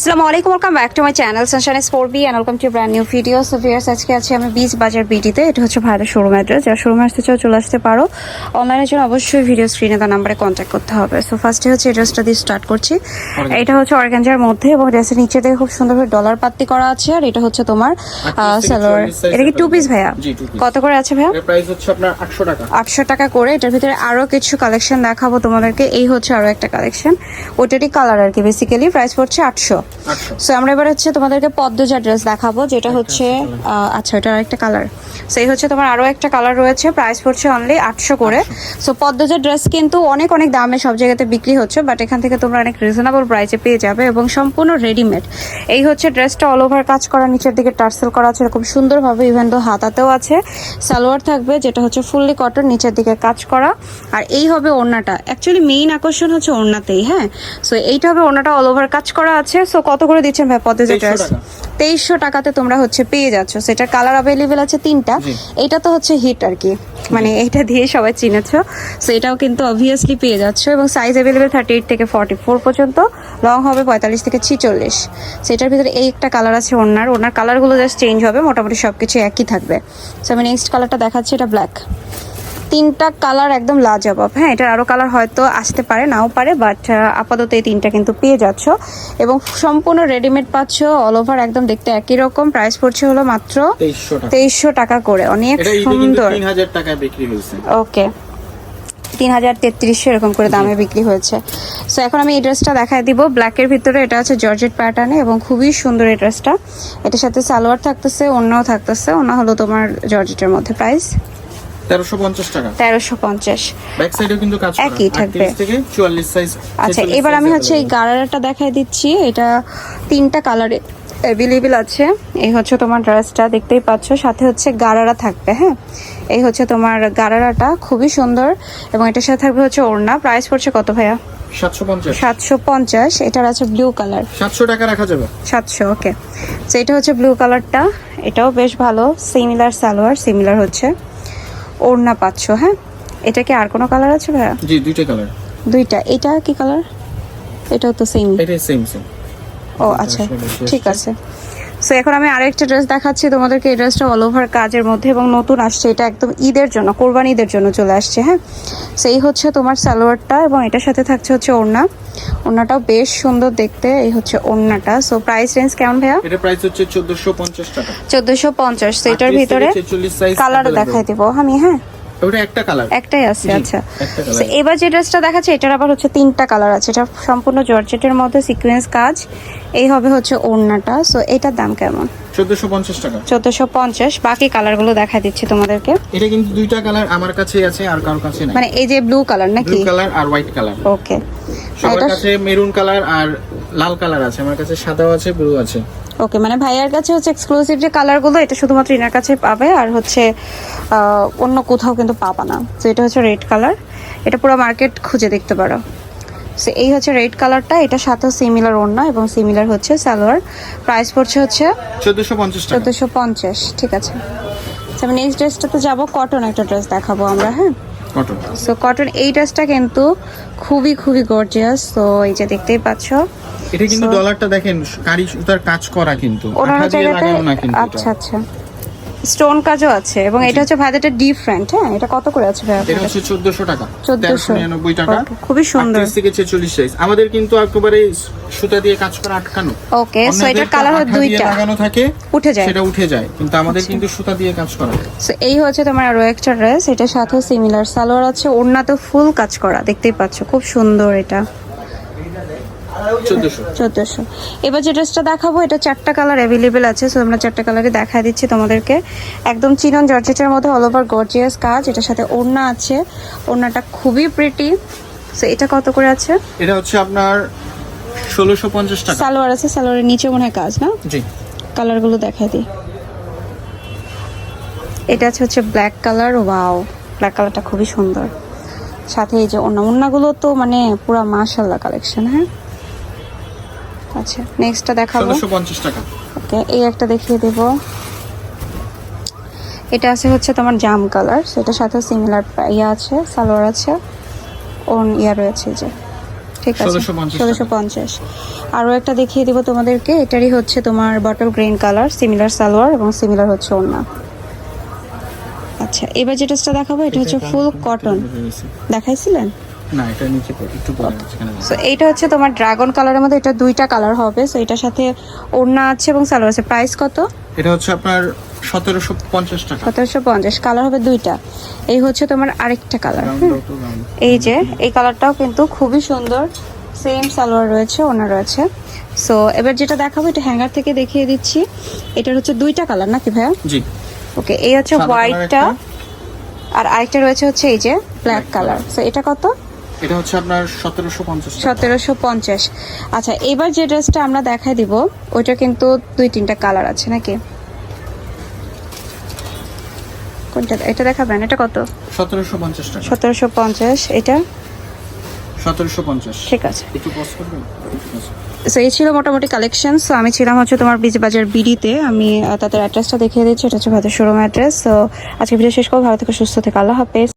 আসসালামু আলাইকুম welcome back to my channel Sunshine Sport B and welcome to brand new video so viewers আজকে আছি আমি beach বাজার বিডিতে এটা হচ্ছে ভারতের শোরুম অ্যাড্রেস যারা শোরুমে আসতে চাও চলে আসতে পারো। অনলাইনের জন্য অবশ্যই ভিডিও স্ক্রিনে তার নাম্বারে কন্ট্যাক্ট করতে হবে। সো ফার্স্টে হচ্ছে এড্রেসটা দিয়ে স্টার্ট করছি। এটা হচ্ছে অর্গানজার মধ্যে এবং ড্রেসের নিচে থেকে খুব সুন্দরভাবে ডলার পাত্তি করা আছে আর এটা হচ্ছে তোমার থেকে সালোয়ার 40 size এটা কি টু পিস ভাইয়া। কত করে আছে ভাইয়া? এর প্রাইস হচ্ছে আপনার আটশো টাকা। আটশো টাকা করে। এটার ভিতরে আরও কিছু কালেকশন দেখাবো তোমাদেরকে। এই হচ্ছে আরও একটা কালেকশন ওটারই কালার আর কি বেসিক্যালি প্রাইস পড়ছে আটশো। সো আমরা এবার হচ্ছে তোমাদেরকে পদ্মজা ড্রেস দেখাবো যেটা হচ্ছে আচ্ছা এটা আরেকটা কালার সেই হচ্ছে তোমার আরও একটা কালার রয়েছে প্রাইস পড়ছে অনলি আটশো করে। সো পদ্মজা ড্রেস কিন্তু অনেক অনেক দামে সব জায়গাতে বিক্রি হচ্ছে বাট এখান থেকে তোমরা অনেক রিজনেবল প্রাইসে পেয়ে যাবে এবং সম্পূর্ণ রেডিমেড এই হচ্ছে ড্রেসটা অল ওভার কাজ করা নিচের দিকে টার্সেল করা আছে এরকম সুন্দরভাবে ইভেন তো হাতাতেও আছে। সালোয়ার থাকবে যেটা হচ্ছে ফুললি কটন নিচের দিকে কাজ করা। আর এই হবে ওড়নাটা। অ্যাকচুয়ালি মেইন আকর্ষণ হচ্ছে ওড়নাতেই হ্যাঁ? সো এইটা হবে ওড়নাটা অল ওভার কাজ করা আছে। সো কত করে দিচ্ছেন ভাই পদ্মজা 2300 ড্রেস। তেইশশো টাকাতে তোমরা হচ্ছে পেয়ে যাচ্ছ। সেটার কালার অ্যাভেলেবেল আছে তিনটা। এটা তো হচ্ছে হিট আর কি। মানে এটা দিয়ে সবাই চিনেছ। সো এটাও কিন্তু অবভিয়াসলি পেয়ে যাচ্ছ এবং সাইজ অ্যাভেলেবেল থার্টি এইট থেকে ফর্টি ফোর পর্যন্ত। লং হবে পঁয়তাল্লিশ থেকে ছিচল্লিশ। সেটার ভিতরে এই একটা কালার আছে ওনার ওনার কালারগুলো জাস্ট চেঞ্জ হবে। মোটামুটি সব কিছু একই থাকবে। সো আমি নেক্সট কালারটা দেখাচ্ছি। এটা ব্ল্যাক তিনটা কালার একদম লাজবাব। হ্যাঁ এটার আরও কালার হয়তো আসতে পারে নাও পারে বাট আপাতত এই তিনটা কিন্তু পেয়ে যাচ্ছ। এবং সম্পূর্ণ রেডিমেড পাচ্ছ অল ওভার একদম দেখতে একই রকম প্রাইস পড়ছে হলো মাত্র তেইশশো টাকা। করে অনেক সুন্দর। ওকে তিন হাজার তেত্রিশশো এরকম করে দামে বিক্রি হয়েছে। সো এখন আমি এই ড্রেসটা দেখাই দিব। ব্ল্যাকের ভিতরে এটা আছে জর্জেট প্যাটার্নে এবং খুবই সুন্দর এই ড্রেসটা এটার সাথে সালোয়ার থাকতেছে অন্যও থাকতেছে অন্য হলো তোমার জর্জেটের মধ্যে প্রাইস তেরোশো পঞ্চাশ টাকা। তেরোশো পঞ্চাশ। ব্যাক সাইডেও কিন্তু কাজ করা। একই থাকবে। 38 থেকে চুয়াল্লিশ সাইজ আচ্ছা এবার আমি হচ্ছে এই গারারাটা দেখাই দিচ্ছি। এটা তিনটা কালারে অ্যাভেলেবেল আছে। এই হচ্ছে তোমার ড্রেসটা দেখতেই পাচ্ছ। সাথে হচ্ছে গারারা থাকবে হ্যাঁ? এই হচ্ছে তোমার গারারাটা খুবই সুন্দর। এবং এটার সাথে থাকবে হচ্ছে ওড়না। প্রাইস পড়ছে কত ভাইয়া? সাতশো পঞ্চাশ। সাতশো পঞ্চাশ। এটার আছে ব্লু কালার সাতশো টাকা রাখা যাবে। সাতশো ওকে তো এটা হচ্ছে ব্লু কালারটা এটাও বেশ ভালো। সিমিলার সালোয়ার সিমিলার হচ্ছে। ওড়না পাচ্ছ হ্যাঁ? এটা কি আর কোনো কালার আছে ভাইয়া? জি দুইটা কালার দুইটা। এটা কি কালার এটাও তো সেম এটা সেম সেম ও আচ্ছা। ঠিক আছে। সো এখন আমি আরেকটা ড্রেস দেখাচ্ছি। তোমাদেরকে এই ড্রেসটা অল ওভার কাজের মধ্যে এবং নতুন আসছে। এটা একদম ঈদের জন্য কোরবানি ঈদের জন্য চলে আসছে হ্যাঁ? সেই হচ্ছে তোমার সালোয়ারটা এবং এটার সাথে থাকছে হচ্ছে ওড়না। ওড়নাটাও বেশ সুন্দর দেখতে এই হচ্ছে ওড়নাটা। সো প্রাইস রেঞ্জ কেমন ভাইয়া? এটা প্রাইস হচ্ছে চোদ্দশো পঞ্চাশ টাকা। চোদ্দশো পঞ্চাশ। তো এটার ভিতরে কালার দেখাই দিব আমি হ্যাঁ? ওটা একটা কালার একটাই আছে আচ্ছা। এবার যে ড্রেসটা দেখাচ্ছে এটার আবার হচ্ছে তিনটা কালার আছে। এটা সম্পূর্ণ জর্জেটের মধ্যে সিকোয়েন্স কাজ। এই হবে হচ্ছে ওড়নাটা। সো এটার দাম কেমন? চোদ্দশো পঞ্চাশ টাকা। চোদ্দশো পঞ্চাশ। বাকি কালারগুলো দেখা দিচ্ছি তোমাদেরকে। এটা কিন্তু দুইটা কালার আমার কাছে আছে আর কারোর কাছে নাই। মানে এই যে ব্লু কালার নাকি? ব্লু কালার আর হোয়াইট কালার ওকে সবার কাছে মেরুন কালার আর লাল কালার আছে আমার কাছে সাদাও আছে ব্লু আছে। ওকে মানে ভাইয়ার কাছে হচ্ছে এক্সক্লুসিভ যে কালারগুলো এটা শুধুমাত্র ইনার কাছে পাবে আর হচ্ছে অন্য কোথাও কিন্তু পাবা না। তো এটা হচ্ছে রেড কালার এটা পুরো মার্কেট খুঁজে দেখতে পারো। সো এই হচ্ছে রেড কালারটা এটা সাথে সিমিলার ওড়না এবং সিমিলার হচ্ছে সালোয়ার। প্রাইস পড়ছে হচ্ছে চোদ্দশো পঞ্চাশ টাকা। চোদ্দোশো পঞ্চাশ ঠিক আছে। আচ্ছা, নেক্সট ড্রেসটাতে যাব কটন একটা ড্রেস দেখাবো আমরা হ্যাঁ? সো কটন এই ড্রেসটা কিন্তু খুবই খুবই গর্জিয়াস তো এই যে দেখতেই পাচ্ছ। এটা কিন্তু ডলারটা দেখেন কারি সুতার কাজ করা কিন্তু। ওনার জায়গাতে কিন্তু আচ্ছা আচ্ছা। স্টোন কাজও আছে এবং এটা হচ্ছে ভাইয়াটা ডিফারেন্ট হ্যাঁ? এটা কত করে আছে ভাইয়া এটা হচ্ছে চোদ্দশো টাকা 1400 তেরোশো নিরানব্বই টাকা। Okay, খুবই সুন্দর। 38 থেকে ছেচল্লিশ সাইজ আমাদের কিন্তু একেবারে সুতা দিয়ে কাজ করা আটকানো। ওকে সো এটার কালার হয় দুইটা। লাগানো থাকে উঠে যায়। সেটা উঠে যায়। কিন্তু আমাদের আচ্ছা। কিন্তু সুতা দিয়ে কাজ করা সো এই হচ্ছে তোমার আরও একটা ড্রেস এটার সাথে সিমিলার সালোয়ার আছে ওড়না তো ফুল কাজ করা দেখতেই পাচ্ছ খুব সুন্দর এটা। চোদ্দশো। এবার যে ড্রেসটা দেখাবো এটা চারটা কালার অ্যাভেলেবেল আছে সো আমরা চারটা কালারই দেখা দিচ্ছি তোমাদেরকে। একদম চিনন জর্জেটের মধ্যে অল ওভার গর্জিয়াস কাজ এটার সাথে ওড়না আছে। ওড়নাটা খুবই প্রিটি সো এটা কত করে আছে? এটা হচ্ছে আপনার ষোলোশো পঞ্চাশ টাকা। সালোয়ার আছে সালোয়ারের নিচে মনে হয় কাজ না? জি। কালারগুলো দেখাই দিই। এটা আছে হচ্ছে ব্ল্যাক কালার ওয়াও ব্ল্যাক কালারটা খুবই সুন্দর। সাথে এই যে অন্য অন্যগুলো তো মানে পুরা মাশাল্লাহ কালেকশন হ্যাঁ? আচ্ছা নেক্সটটা দেখাবো। ষোলোশো পঞ্চাশ টাকা। ওকে এই একটা দেখিয়ে দেব। এটা আছে হচ্ছে তোমার জাম কালার সেটার সাথে সিমিলার ইয়ে আছে সালোয়ার আছে ওন ইয়া রয়েছে যে। ঠিক আছে 1650 ষোলোশো পঞ্চাশ। আরও একটা দেখিয়ে দিব তোমাদেরকে এটারই হচ্ছে তোমার bottle green colour similar salwar এবং সিমিলার হচ্ছে ওড়না। আচ্ছা এবার যে ড্রেসটা দেখাবো এটা হচ্ছে ফুল কটন দেখাইছিলেন? না এটা নিচে একটু পরে সো এইটা হচ্ছে তোমার ড্রাগন কালারের মধ্যে এটা দুইটা কালার হবে। সো এটার সাথে ওড়না আছে এবং সালোয়ার আছে। প্রাইস কত? এটা হচ্ছে আপনার সতেরোশো পঞ্চাশ টাকা। সতেরোশো পঞ্চাশ কালার হবে দুইটা। এই হচ্ছে তোমার আরেকটা কালার। এই যে এই কালারটাও কিন্তু খুবই সুন্দর। সেম সালোয়ার রয়েছে ওনা রয়েছে। সো এবার যেটা দেখাবো এটা হ্যাঙ্গার থেকে দেখিয়ে দিচ্ছি। এটার হচ্ছে দুইটা কালার নাকি ভাইয়া? জি। ওকে এই হচ্ছে হোয়াইটটা। আর আরেকটা রয়েছে হচ্ছে এই যে ব্ল্যাক কালার সো এটা কত? এটা হচ্ছে আপনার সতেরোশো পঞ্চাশ টাকা। সতেরোশো পঞ্চাশ। আচ্ছা এবার যে ড্রেসটা আমরা দেখাই দিব ওইটা কিন্তু দুই তিনটা কালার আছে নাকি? কোনটা? এটা দেখাবেন? এটা কত? সতেরোশো পঞ্চাশ টাকা। সতেরোশো পঞ্চাশ। এটা? সতেরোশো পঞ্চাশ। ঠিক আছে। একটু পজ করবেন? সো এই ছিল মোটামুটি কালেকশন সো আমি ছিলাম হচ্ছে তোমার বিজ বাজার বিডিতে। আমি তাদের অ্যাড্রেসটা দেখিয়ে দিচ্ছি এটা হচ্ছে ভারতের শোরুম অ্যাড্রেস সো আজকে ভিডিও শেষ করব ভালো থেকে সুস্থ থেকে আল্লাহ হাফেজ।